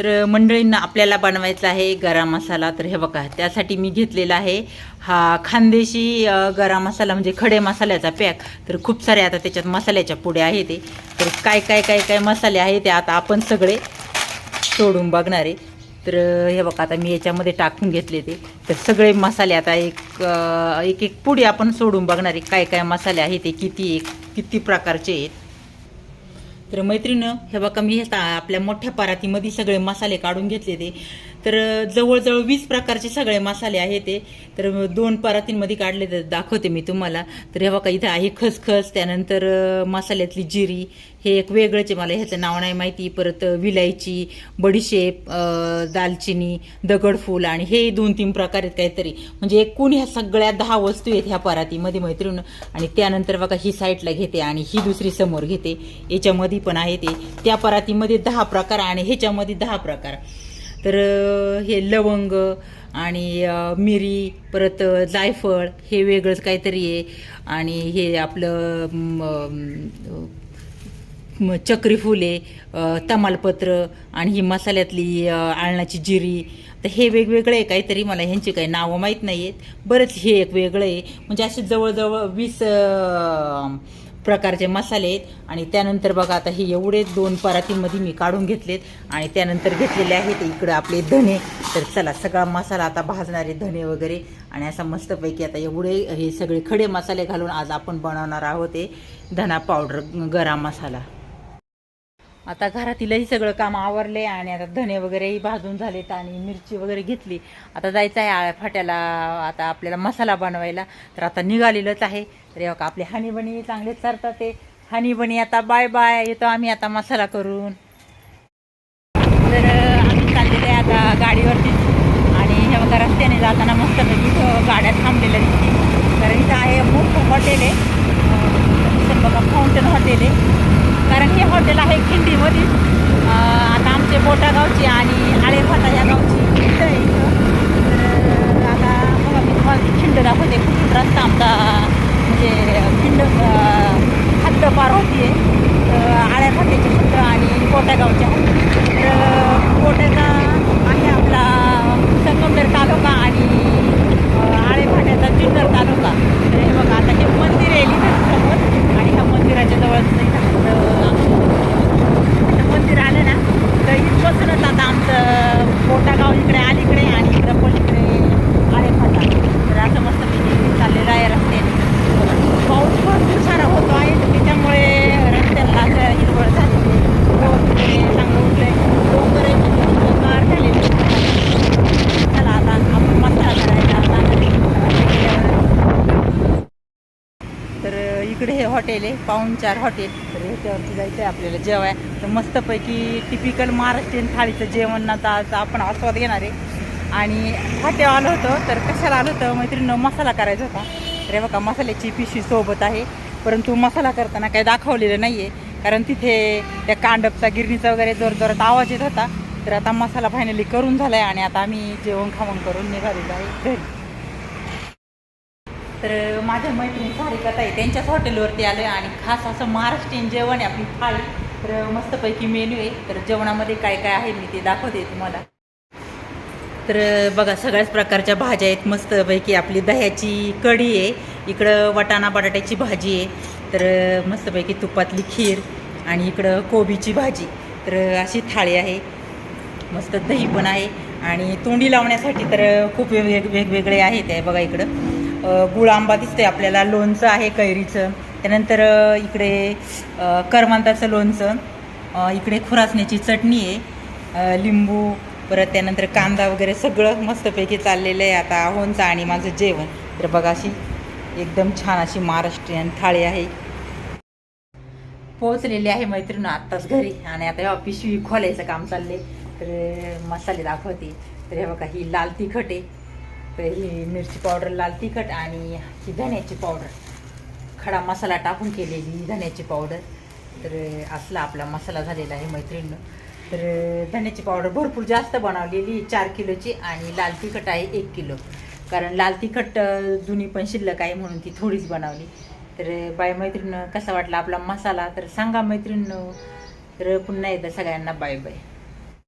तर मंडळींना आपल्याला बनवायचा आहे गरम मसाला. तर हे बघा त्यासाठी मी घेतलेला आहे हा खानदेशी गरम मसाला म्हणजे खडे मसाल्याचा पॅक. तर खूप सारे आता त्याच्यात मसाल्याच्या पुढे आहे ते. तर काय काय काय काय मसाले आहे ते आता आपण सगळे सोडून बघणार आहे. तर हे बघा आता मी याच्यामध्ये टाकून घेतले ते. तर सगळे मसाले आता एक एक एक पुढे आपण सोडून बघणार आहे. काय काय मसाले आहे ते किती एक किती प्रकारचे आहेत. तर मैत्रिणं हे बघा मी हे आपल्या मोठ्या परातीमध्ये सगळे मसाले काढून घेतले ते तर जवळजवळ वीस प्रकारचे सगळे मसाले आहेत ते. तर दोन परातींमध्ये काढले तर दाखवते मी तुम्हाला. तर हे बघा इथं आहे खसखस त्यानंतर मसाल्यातली जिरी. हे एक वेगळंच मला ह्याचं नाव नाही माहिती. परत विलायची बडीशेप दालचिनी दगडफूल आणि हे दोन तीन प्रकार आहेत काहीतरी. म्हणजे एकूण ह्या सगळ्या दहा वस्तू आहेत ह्या परातीमध्ये मैत्रीण. आणि त्यानंतर बघा ही साईडला घेते आणि ही दुसरी समोर घेते. याच्यामध्ये पण आहे ते. त्या परातीमध्ये दहा प्रकार आणि ह्याच्यामध्ये दहा प्रकार. तर हे लवंग आणि मिरी परत जायफळ हे वेगळंच काहीतरी आहे. आणि हे आपलं म, चक्री फुले तमालपत्र आणि ही मसाल्यातली आळणाची जिरी. तर हे वेगवेगळे आहे काहीतरी मला ह्यांची काही नावं माहीत नाही आहेत बरंच हे एक वेगळं आहे. म्हणजे असे जवळजवळ वीस प्रकारचे मसाले आहेत. आणि त्यानंतर बघा आता हे एवढे दोन परातींमध्ये मी काढून घेतलेत. आणि त्यानंतर घेतलेले आहेत इकडं आपले धने. तर चला सगळा मसाला आता भाजणारे धने वगैरे. आणि असा मस्तपैकी आता एवढे हे सगळे खडे मसाले घालून आज आपण बनवणार आहोत हे धना पावडर गरम मसाला. आता घरातीलही सगळं काम आवरले आणि आता धने वगैरेही भाजून झालेत आणि मिरची वगैरे घेतली. आता जायचं आहे आळ्या फाट्याला आता आपल्याला मसाला बनवायला. तर आता निघालेलंच आहे. तर हे आपले हनीबणी चांगले चालतात ते. हनीबणी आता बाय बाय येतो आम्ही आता मसाला करून. तर आम्ही चाललेलं आहे आता गाडीवरती. आणि हे बघा रस्त्याने जाताना मस्तपैकी इथं गाड्या थांबलेल्या दिसतील. कारण इथं आहे मोठं हॉटेल आहे. बघा फाउंटन हॉटेल आहे. कारण हे हॉटेल आहे खिंडीमध्ये आता आमचे मोठ्या गावची आणि आळेफाटा या गावची खिंड आहे तर आता बघा मी तुम्हाला खिंड दाखवते. खूप रस्ता आमचा म्हणजे खिंड हद्द पार होती आहे आळ्या हद्द आणि कोट्या गावच्या हद्द तर कोट्याचा आहे आपला संगमनेर तालुका आणि आळे फाट्याचा जुन्नर तालुका तर हे बघा आता हे मंदिर आहे इथं समोर आणि ह्या मंदिराच्या जवळच इथं आमचं मंदिर आलं ना तर इथपासूनच आता आमचं मोठा गाव इकडे अलीकडे आणि इकडं पलीकडे आळे फाटा तर असं मस्त चाललेलं आहे रस्त्याने बघा, पाऊस भरपूर सारा होतो आहे तर त्याच्यामुळे रस्त्याला असं हिरवळ झालेली आहे. गवत वगैरे चांगलं उठलंय डोंगर आहे म्हणजे हिरवंगार झालेले आहेत. चला आता आपण मसाला करायला जाणार आहे. तर इकडे हे हॉटेल आहे पाहुणचार हॉटेल. तर ह्याच्यावरती जायचं आहे आपल्याला जेवाय. तर मस्तपैकी टिपिकल महाराष्ट्रीयन थाळीचं जेवणाचा आज आपण आस्वाद घेणार आहे. आणि फाट्यावर आलो होतं तर कशाला आलं होतं? मैत्रिणीनं मसाला करायचा होता. तर बघा मसाल्याची पिशवी सोबत आहे. परंतु मसाला करताना काही दाखवलेलं नाही आहे कारण तिथे त्या कांडपचा गिरणीचा वगैरे जोर जोरात आवाज येत होता. तर आता मसाला फायनली करून झाला आहे आणि आता आम्ही जेवण खावण करून निघालेलो आहे घरी. तर माझ्या मैत्रिणी सारिका ताई त्यांच्याच हॉटेलवरती आलो आहे आणि खास असं महाराष्ट्रीयन जेवण आहे आपली थाळी. तर मस्तपैकी मेन्यू आहे. तर जेवणामध्ये काय काय आहे मी ते दाखवते तुम्हाला. तर बघा सगळ्याच प्रकारच्या भाज्या आहेत. मस्तपैकी आपली दह्याची कढी आहे. इकडं वटाणा बटाट्याची भाजी आहे. तर मस्तपैकी तुपातली खीर आणि इकडं कोबीची भाजी. तर अशी थाळी आहे. मस्त दही पण आहे. आणि तोंडी लावण्यासाठी तर खूप वेग वेगवेगळे आहेत आहे बघा इकडं. गुळ आंबा दिसतंय आपल्याला. लोणचं आहे कैरीचं. त्यानंतर इकडे अ, करमांताचं लोणचं. इकडे खुरासण्याची चटणी आहे. लिंबू परत त्यानंतर कांदा वगैरे सगळं मस्तपैकी चाललेलं आहे. आता आहोंचं आणि माझं जेवण. तर बघा अशी एकदम छान अशी महाराष्ट्रीयन थाळी आहे. पोहोचलेली आहे मैत्रीण आत्ताच घरी. आणि आता हे पिशवी खोलायचं काम चालले तर मसाले दाखवते. तर हे बघा ही लाल तिखट आहे. तर ही मिरची पावडर लाल तिखट आणि ही धण्याची पावडर. खडा मसाला टाकून केलेली धण्याची पावडर. तर असला आपला मसाला झालेला आहे मैत्रिणीनं. तर धण्याची पावडर भरपूर जास्त बनवलेली चार किलोची आणि लाल तिखट आहे एक किलो. कारण लाल तिखट जुनी पण शिल्लक आहे म्हणून ती थोडीच बनवली. तर बाय मैत्रीण कसा वाटला आपला मसाला? तर सांगा मैत्रीण तर पुन्हा एकदा सगळ्यांना बाय बाय.